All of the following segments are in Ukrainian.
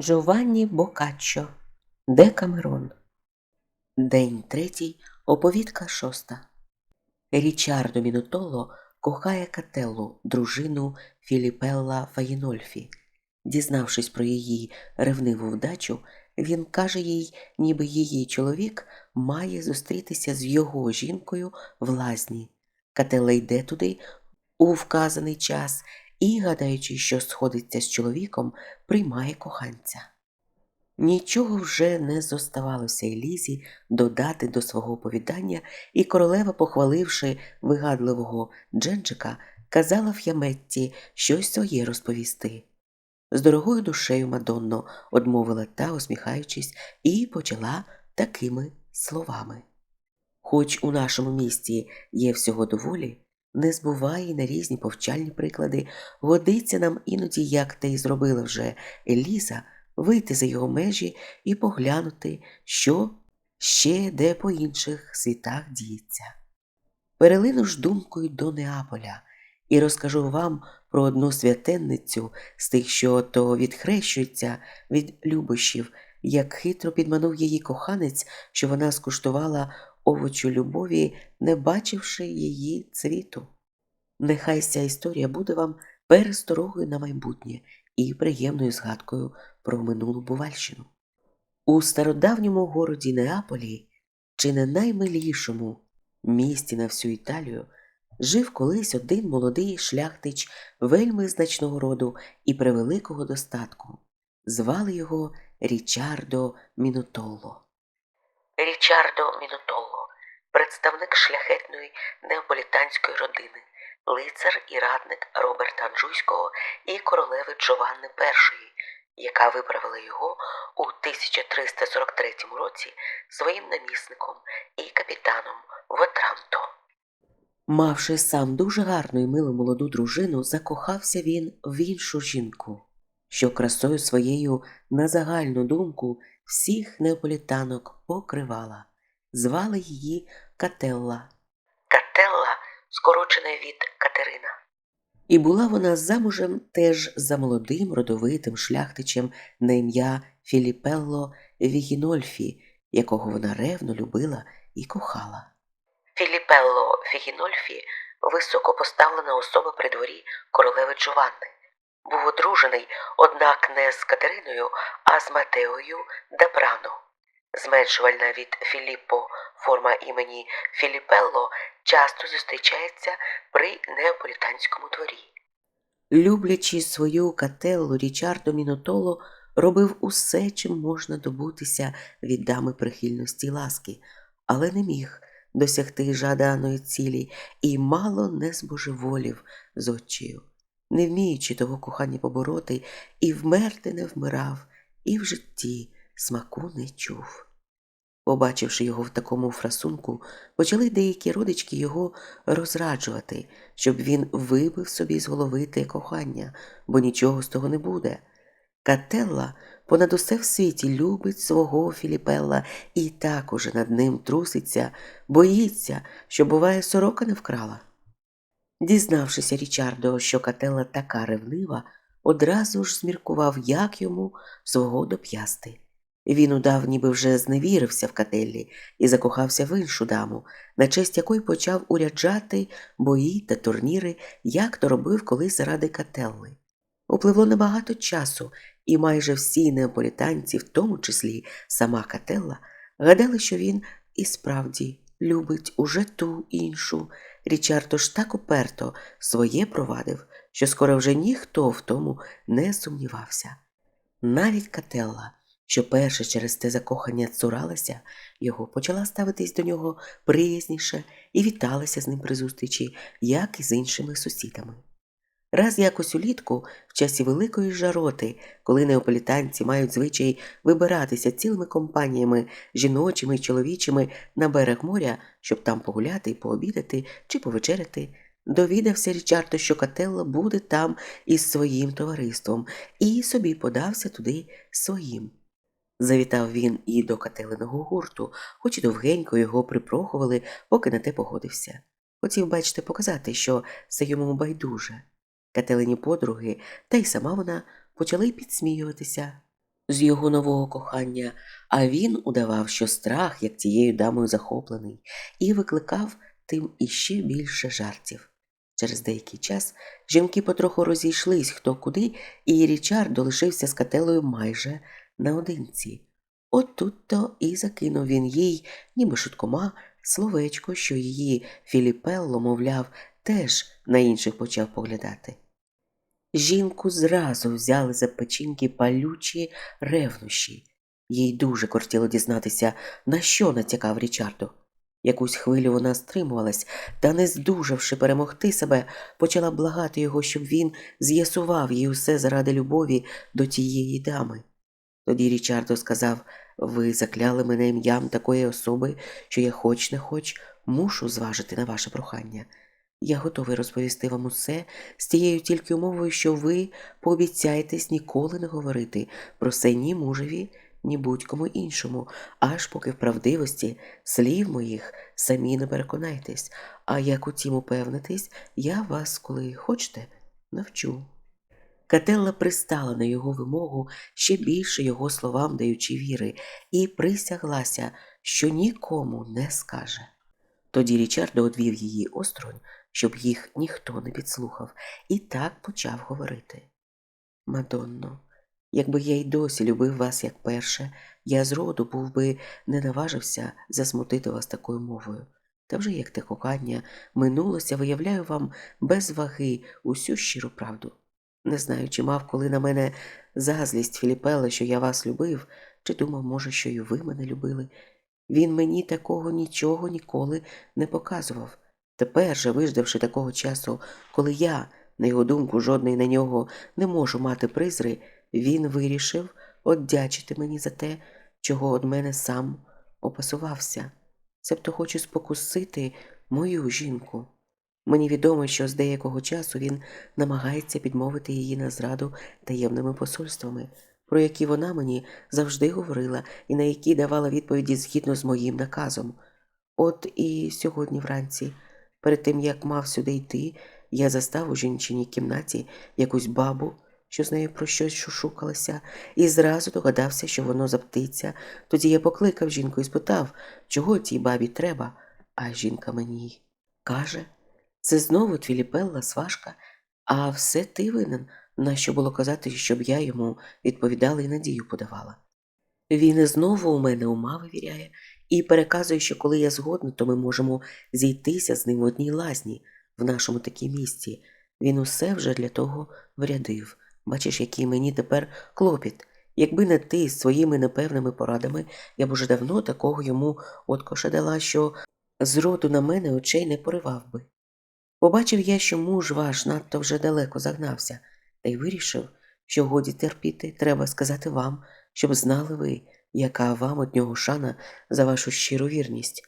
Джованні Бокаччо Декамерон День третій, оповідка шоста. Річардо Мінутоло кохає Кателлу, дружину Філіпелла Фаїнольфі. Дізнавшись про її ревниву вдачу, він каже їй, ніби її чоловік має зустрітися з його жінкою в лазні. Кателла йде туди у вказаний час і, гадаючи, що сходиться з чоловіком, приймає коханця. Нічого вже не зоставалося Елізі додати до свого оповідання, і королева, похваливши вигадливого Дженджика, казала Ф'яметті щось своє розповісти. З дорогою душею Мадонно одмовила та, усміхаючись, і почала такими словами. Хоч у нашому місті є всього доволі, не збуває на різні повчальні приклади, годиться нам іноді, як те й зробила вже Еліза, вийти за його межі і поглянути, що ще де по інших світах діється. Перелину ж думкою до Неаполя і розкажу вам про одну святенницю з тих, що то відхрещується від любощів, як хитро підманув її коханець, що вона скуштувала овочу любові, не бачивши її цвіту. Нехай ця історія буде вам пересторогою на майбутнє і приємною згадкою про минулу Бувальщину. У стародавньому городі Неаполі, чи не наймилішому місті на всю Італію, жив колись один молодий шляхтич вельми значного роду і превеликого достатку. Звали його Річардо Мінутолло. Річардо Мінутолло, представник шляхетної неаполітанської родини, лицар і радник Роберта Анджуйського і королеви Джованни І, яка виправила його у 1343 році своїм намісником і капітаном в Отранто. Мавши сам дуже гарну і милу молоду дружину, закохався він в іншу жінку, що красою своєю на загальну думку всіх неаполітанок покривала. Звали її Кателла. Кателла, скорочена від Катерина. І була вона замужем теж за молодим родовитим шляхтичем на ім'я Філіпелло Вігінольфі, якого вона ревно любила і кохала. Філіпелло Фігінольфі високо поставлена особа при дворі королеви Джованни. Був одружений, однак не з Катериною, а з Матеою Дебрано. Зменшувальна від Філіппо форма імені Філіпелло часто зустрічається при неаполітанському дворі. Люблячи свою кателлу, Річардо Мінотоло робив усе, чим можна добутися від дами прихильності ласки, але не міг досягти жаданої цілі і мало не збожеволів з очею, не вміючи того кохання побороти, і вмерти не вмирав, і в житті смаку не чув. Побачивши його в такому фрасунку, почали деякі родички його розраджувати, щоб він вибив собі з голови те кохання, бо нічого з того не буде. Кателла понад усе в світі любить свого Філіпелла і так уже над ним труситься, боїться, що, буває, сорока не вкрала. Дізнавшися Річардо, що Кателла така ревнива, одразу ж зміркував, як йому свого доп'ясти. Він удав, ніби вже зневірився в кателлі і закохався в іншу даму, на честь якої почав уряджати бої та турніри, як то робив колись заради кателли. Upливло небагато часу, і майже всі неаполітанці, в тому числі сама Кателла, гадали, що він і справді любить уже ту іншу. Річардо ж так уперто своє провадив, що скоро вже ніхто в тому не сумнівався. Навіть Кателла, що перше через те закохання цуралася, його почала ставитись до нього приязніше і віталася з ним при зустрічі, як і з іншими сусідами. Раз якось улітку, в часі великої жароти, коли неаполітанці мають звичай вибиратися цілими компаніями, жіночими й чоловічими, на берег моря, щоб там погуляти пообідати чи повечеряти, довідався Річардо, що Кателла буде там із своїм товариством, і собі подався туди своїм. Завітав він і до кателиного гурту, хоч і довгенько його припрохували, поки на те погодився. Хотів, бачите, показати, що це йому байдуже. Кателині подруги, та й сама вона почали підсміюватися. з його нового кохання, а він удавав, що страх, як цією дамою захоплений, і викликав тим іще більше жартів. Через деякий час жінки потроху розійшлись хто куди, і Річард лишився з кателою майже наодинці. От тут-то і закинув він їй, ніби шуткома, словечко, що її Філіпелло, мовляв, теж на інших почав поглядати. Жінку зразу взяли за печінки палючі ревнощі. Їй дуже кортіло дізнатися, на що натякав Річарду. Якусь хвилю вона стримувалась, та, не здужавши перемогти себе, почала благати його, щоб він з'ясував їй усе заради любові до тієї дами. Тоді Річардо сказав ви закляли мене ім'ям такої особи, що я хоч не хоч мушу зважити на ваше прохання. Я готовий розповісти вам усе з тією тільки умовою, що ви пообіцяєтесь ніколи не говорити про це ні мужеві, ні будь-кому іншому, аж поки в правдивості слів моїх самі не переконайтесь, а як утім упевнитесь, я вас, коли хочете, навчу. Кателла пристала на його вимогу, ще більше його словам даючи віри, і присяглася, що нікому не скаже. Тоді Річардо одвів її осторонь, щоб їх ніхто не підслухав, і так почав говорити. Мадонно, якби я й досі любив вас як перше, я зроду був би не наважився засмутити вас такою мовою. Та вже як те кохання минулося, виявляю вам без ваги усю щиру правду. Не знаю, чи мав коли на мене зазлість Філіпела, що я вас любив, чи думав, може, що й ви мене любили. Він мені такого нічого ніколи не показував. Тепер же, виждавши такого часу, коли я, на його думку, жодний на нього не можу мати призри, він вирішив оддячити мені за те, чого од мене сам опасувався. Себто хочу спокусити мою жінку. Мені відомо, що з деякого часу він намагається підмовити її на зраду таємними посольствами, про які вона мені завжди говорила і на які давала відповіді згідно з моїм наказом. От і сьогодні вранці, перед тим як мав сюди йти, я застав у жінчиній кімнаті якусь бабу, що з нею про щось шушукалася, і зразу догадався, що воно за птиця. Тоді я покликав жінку і спитав, чого тій бабі треба, а жінка мені каже. Це знову Твіліпелла, сважка, а все ти винен, нащо було казати, щоб я йому відповідала і надію подавала. Він і знову у мене ума вивіряє і переказує, що коли я згодна, то ми можемо зійтися з ним в одній лазні в нашому такій місці. Він усе вже для того врядив. Бачиш, який мені тепер клопіт. Якби не ти з своїми непевними порадами, я б уже давно такого йому откоша дала, що зроду на мене очей не поривав би. Побачив я, що муж ваш надто вже далеко загнався, та й вирішив, що годі терпіти, треба сказати вам, щоб знали ви, яка вам од нього шана за вашу щиру вірність,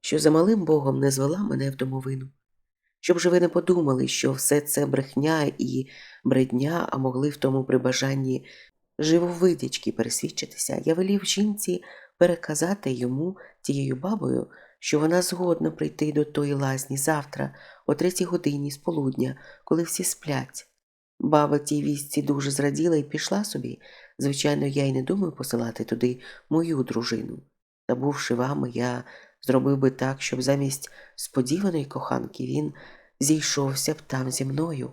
що за малим Богом не звела мене в домовину, щоб же ви не подумали, що все це брехня і бредня, а могли в тому при бажанні живовидячки пересвідчитися, я велів жінці переказати йому тією бабою, що вона згодна прийти до тої лазні завтра, о третій годині з полудня, коли всі сплять. Баба тій вістці дуже зраділа і пішла собі. Звичайно, я й не думаю посилати туди мою дружину. Та бувши вами, я зробив би так, щоб замість сподіваної коханки він зійшовся б там зі мною,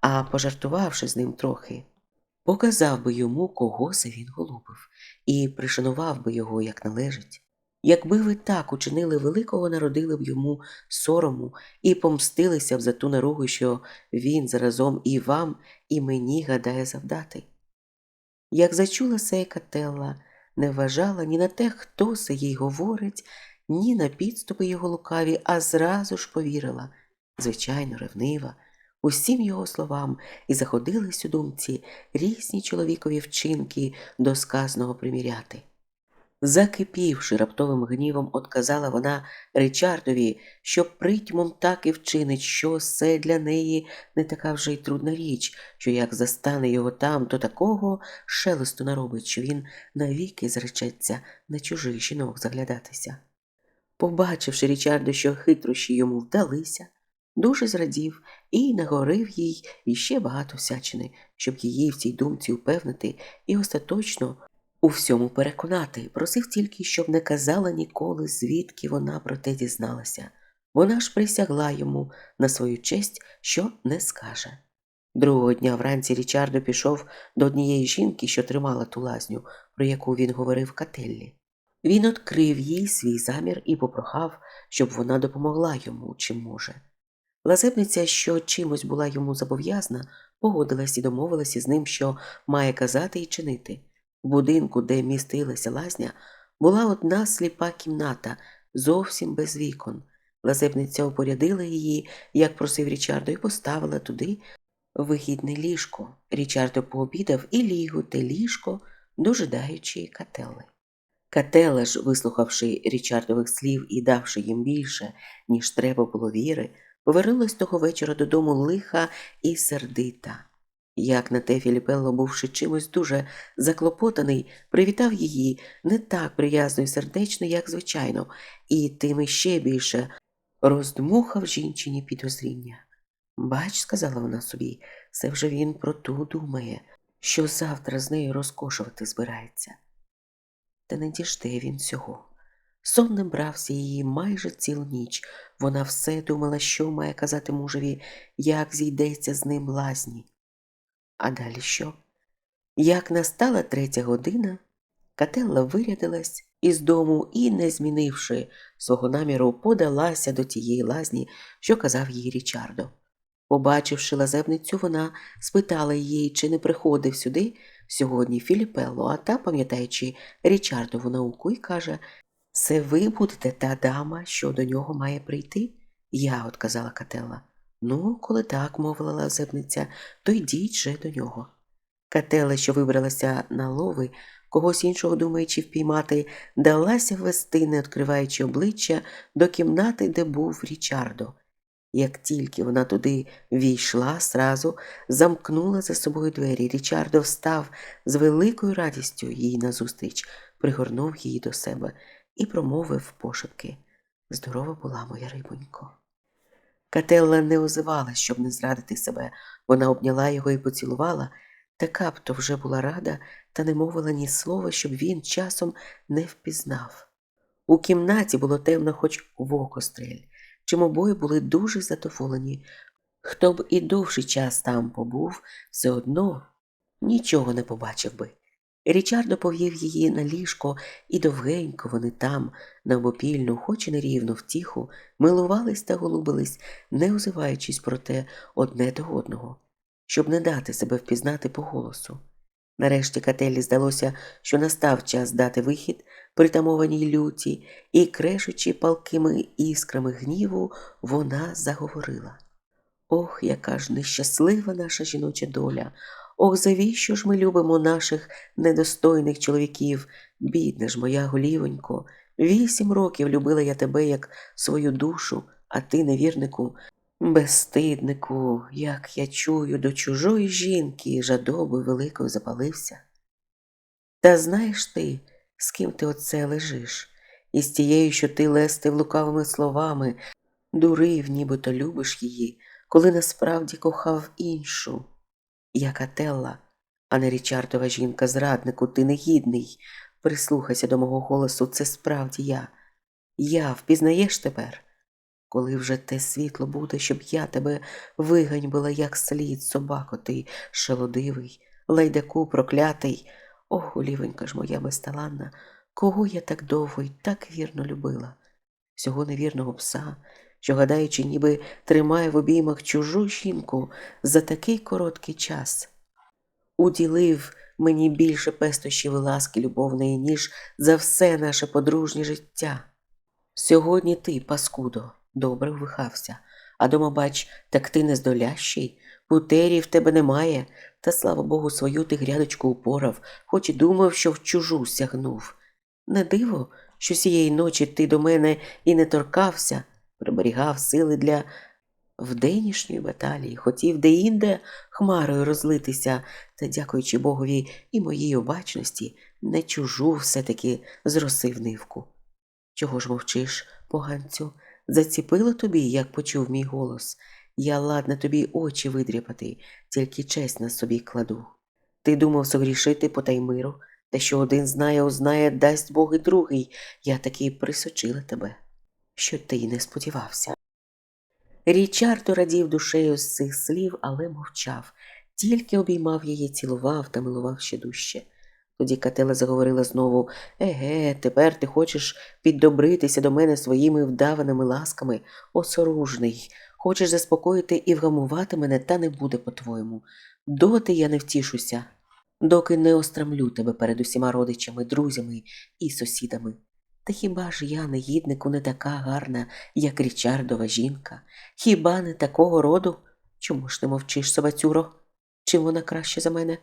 а пожартувавши з ним трохи, показав би йому, кого це він голубив, і пришанував би його, як належить. Якби ви так учинили великого, народили б йому сорому і помстилися б за ту наругу, що він заразом і вам, і мені гадає завдати. Як зачула сей Кателла, не вважала ні на те, хто це їй говорить, ні на підступи його лукаві, а зразу ж повірила, звичайно, ревнива, усім його словам, і заходились у думці різні чоловікові вчинки до сказаного приміряти. Закипівши раптовим гнівом, отказала вона Ричардові, що притьмом так і вчинить, що це для неї не така вже й трудна річ, що як застане його там, то такого шелесту наробить, що він навіки зречеться на чужих жінок заглядатися. Побачивши Річардо, що хитрощі йому вдалися, дуже зрадів і наговорив їй іще багато всячини, щоб її в цій думці упевнити і остаточно у всьому переконати. Просив тільки, щоб не казала ніколи, звідки вона про те дізналася. Вона ж присягла йому на свою честь, що не скаже. Другого дня вранці Річардо пішов до однієї жінки, що тримала ту лазню, про яку він говорив Кателлі. Він відкрив їй свій замір і попрохав, щоб вона допомогла йому, чим може. Лазебниця, що чимось була йому зобов'язана, погодилась і домовилася з ним, що має казати і чинити. В будинку, де містилася лазня, була одна сліпа кімната, зовсім без вікон. Лазебниця опорядила її, як просив Річардо, і поставила туди вихідне ліжко. Річардо пообідав і ліг у те ліжко, дожидаючи кателли. Кателла ж, вислухавши Річардових слів і давши їм більше, ніж треба було віри, повернулась того вечора додому лиха і сердита. Як на те Філіпелло, бувши чимось дуже заклопотаний, привітав її не так приязно і сердечно, як звичайно, і тим іще більше роздмухав жінчині підозріння. Бач, сказала вона собі, це вже він про ту думає, що завтра з нею розкошувати збирається. Та не діжде він цього. Сон не брався її майже цілу ніч. Вона все думала, що має казати мужеві, як зійдеться з ним лазні. А далі що? Як настала третя година, Кателла вирядилась із дому і, не змінивши свого наміру, подалася до тієї лазні, що казав їй Річардо. Побачивши лазебницю, вона спитала її, чи не приходив сюди сьогодні Філіпелло, а та, пам'ятаючи Річардову науку, і каже Це ви будете та дама, що до нього має прийти? Я, отказала Кателла. Ну, коли так, мовила лазебниця, то йдіть же до нього. Кателла, що вибралася на лови, когось іншого думаючи впіймати, далася вести, не відкриваючи обличчя, до кімнати, де був Річардо. Як тільки вона туди війшла, сразу замкнула за собою двері. Річардо встав з великою радістю їй назустріч, пригорнув її до себе і промовив пошепки Здорова була моя рибонько. Кателла не озивалась, щоб не зрадити себе. Вона обняла його і поцілувала, така б то вже була рада, та не мовила ні слова, щоб він часом не впізнав. У кімнаті було темно, хоч в око стрель, чим обоє були дуже задоволені. Хто б і довший час там побув, все одно нічого не побачив би. Річардо повів її на ліжко, і довгенько вони там, на обопільну, хоч і нерівну втіху, милувались та голубились, не озиваючись про те одне до одного, щоб не дати себе впізнати по голосу. Нарешті Кателі здалося, що настав час дати вихід притамованій люті, і, крешучи палкими іскрами гніву, вона заговорила. Ох, яка ж нещаслива наша жіноча доля! Ох, завіщо ж ми любимо наших недостойних чоловіків, бідна ж моя голівонько, вісім років любила я тебе як свою душу, а ти, невірнику, безстиднику, як я чую, до чужої жінки жадоби великою запалився. Та знаєш ти, з ким ти оце лежиш, із тією, що ти лестив лукавими словами, дурив, нібито любиш її, коли насправді кохав іншу. Я Кателла, а не Річардова жінка, зраднику, ти негідний. Прислухайся до мого голосу, це справді я. Я впізнаєш тепер, коли вже те світло буде, щоб я тебе виганьбила, як слід, собако ти, шелодивий, лайдаку проклятий. Ох, олівенька ж моя безталанна, кого я так довго і так вірно любила, всього невірного пса, що, гадаючи, ніби тримає в обіймах чужу жінку за такий короткий час, уділив мені більше пестощів і ласки любовної, ніж за все наше подружнє життя. Сьогодні ти, паскудо, добре ввихався, а дома, бач, так ти не здолящий, путерії в тебе немає, та, слава Богу, свою ти грядочку упорав, хоч і думав, що в чужу сягнув. Не диво, що сієї ночі ти до мене і не торкався, приберігав сили для вденішньої баталії, хотів де-інде хмарою розлитися, та, дякуючи Богові і моїй обачності, не чужу все-таки зросив нивку. Чого ж мовчиш, поганцю? Заціпило тобі, як почув мій голос. Я ладна тобі очі видряпати, тільки честь на собі кладу. Ти думав согрішити по таймиру, те, що один знає, узнає, дасть Бог і другий. Я таки присочила тебе, що ти й не сподівався. Річардо радів душею з цих слів, але мовчав, тільки обіймав її, цілував та милував ще дужче. Тоді Кателя заговорила знову Еге, тепер ти хочеш піддобритися до мене своїми вдаваними ласками, осоружний. Хочеш заспокоїти і вгамувати мене, та не буде по-твоєму. Доти я не втішуся, доки не острамлю тебе перед усіма родичами, друзями і сусідами. Та хіба ж я, негіднику, не така гарна, як Річардова жінка? Хіба не такого роду? Чому ж не мовчиш, собацюро? Чим вона краще за мене?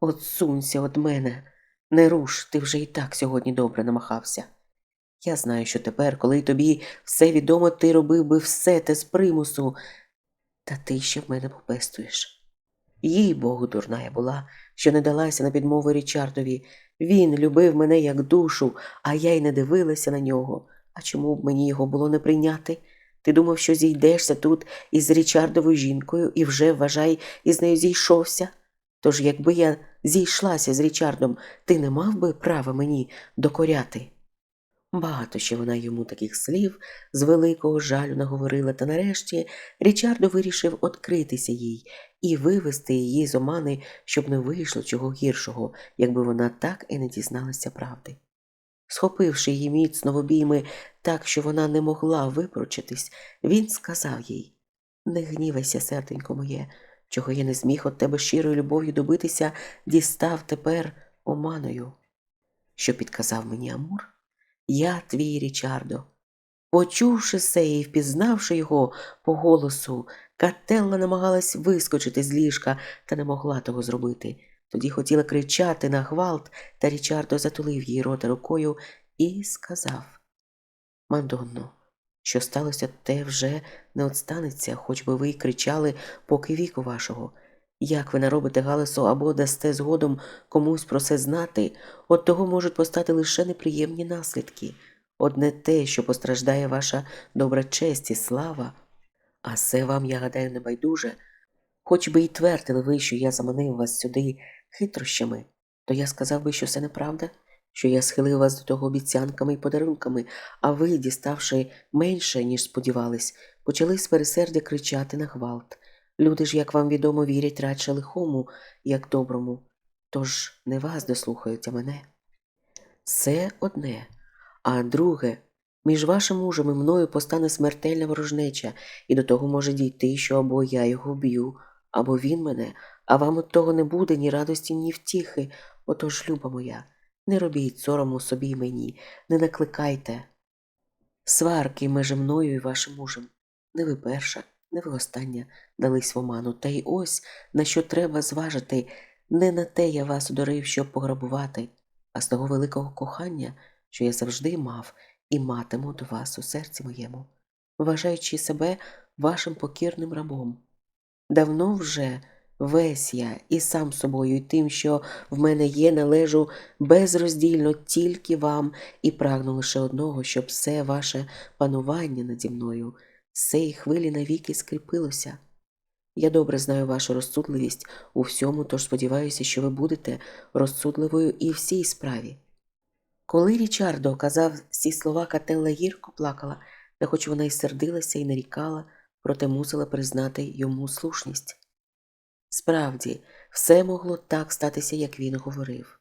Отсунься од мене. Не руш, ти вже і так сьогодні добре намахався. Я знаю, що тепер, коли тобі все відомо, ти робив би все те з примусу, та ти ще в мене попестуєш. Їй Богу, дурна я була, що не далася на підмову Річардові. Він любив мене як душу, а я й не дивилася на нього. А чому б мені його було не прийняти? Ти думав, що зійдешся тут із Річардовою жінкою і вже, вважай, із нею зійшовся? Тож, якби я зійшлася з Річардом, ти не мав би права мені докоряти. Багато ще вона йому таких слів з великого жалю наговорила, та нарешті Річардо вирішив откритися їй і вивести її з омани, щоб не вийшло чого гіршого, якби вона так і не дізналася правди. Схопивши її міцно в обійми так, що вона не могла випручитись, він сказав їй Не гнівайся, серденько моє, чого я не зміг от тебе щирою любов'ю добитися, дістав тепер оманою. Що підказав мені Амур? Я твій Річардо. Почувши це і впізнавши його по голосу, Кателла намагалась вискочити з ліжка та не могла того зробити. Тоді хотіла кричати на гвалт, та Річардо затулив її рота рукою і сказав Мадонно, що сталося, те вже не отстанеться, хоч би ви й кричали, поки віку вашого. Як ви наробите галасу або дасте згодом комусь про це знати, от того можуть постати лише неприємні наслідки. Одне те, що постраждає ваша добра честь і слава, а це вам, я гадаю, не байдуже. Хоч би й твердили ви, що я заманив вас сюди хитрощами, то я сказав би, що це неправда, що я схилив вас до того обіцянками і подарунками, а ви, діставши менше, ніж сподівались, почали з пересердя кричати на гвалт. Люди ж, як вам відомо, вірять радше лихому, як доброму, тож не вас дослухають, а мене. Це одне, а друге, між вашим мужем і мною постане смертельна ворожнеча, і до того може дійти, що або я його вб'ю, або він мене, а вам от того не буде ні радості, ні втіхи. Отож, люба моя, не робіть сорому собі й мені, не накликайте. Сварки межі мною і вашим мужем. Не ви перша, не ви дались в оману. Та й ось на що треба зважити, не на те я вас удорив, щоб пограбувати, а з того великого кохання, що я завжди мав і матиму до вас у серці моєму, вважаючи себе вашим покірним рабом. Давно вже весь я і сам собою, і тим, що в мене є, належу безроздільно тільки вам і прагну лише одного, щоб все ваше панування наді мною з цієї хвилі навіки скріпилося. Я добре знаю вашу розсудливість у всьому, тож сподіваюся, що ви будете розсудливою і в цій справі. Коли Річардо казав ці слова, Кателла гірко плакала, та хоч вона й сердилася і нарікала, проте мусила признати йому слушність. Справді, все могло так статися, як він говорив.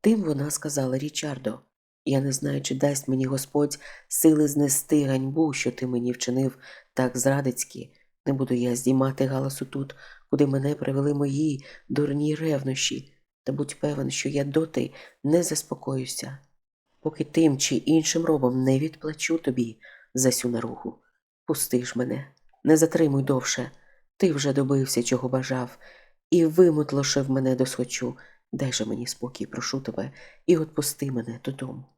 Тим вона сказала Річардо Я не знаю, чи дасть мені Господь сили знести ганьбу, що ти мені вчинив так зрадицьки. Не буду я здіймати галасу тут, куди мене привели мої дурні ревнощі, та будь певен, що я доти не заспокоюся, поки тим чи іншим робом не відплачу тобі за сю наругу. Пусти ж мене, не затримуй довше. Ти вже добився, чого бажав, і вимутлошив мене досхочу. Дай же мені спокій, прошу тебе, і отпусти мене додому.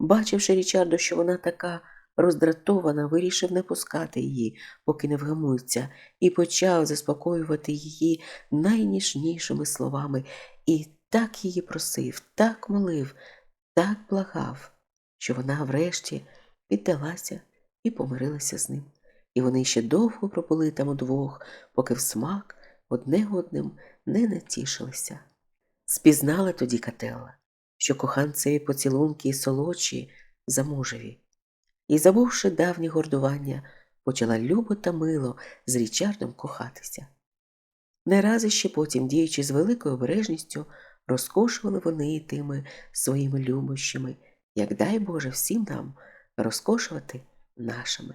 Бачивши Річардо, що вона така роздратована, вирішив не пускати її, поки не вгамується, і почав заспокоювати її найніжнішими словами, і так її просив, так молив, так благав, що вона врешті піддалася і помирилася з ним. І вони ще довго пробули там удвох, поки в смак одне одним не натішилися. Спізнала тоді Кателла, що коханцеві поцілунки і солодші за мужеві, і, забувши давні гордування, почала любо та мило з Річардом кохатися. Не раз іще потім, діючи з великою обережністю, розкошували вони тими своїми любощами, як дай Боже всім нам розкошувати нашими.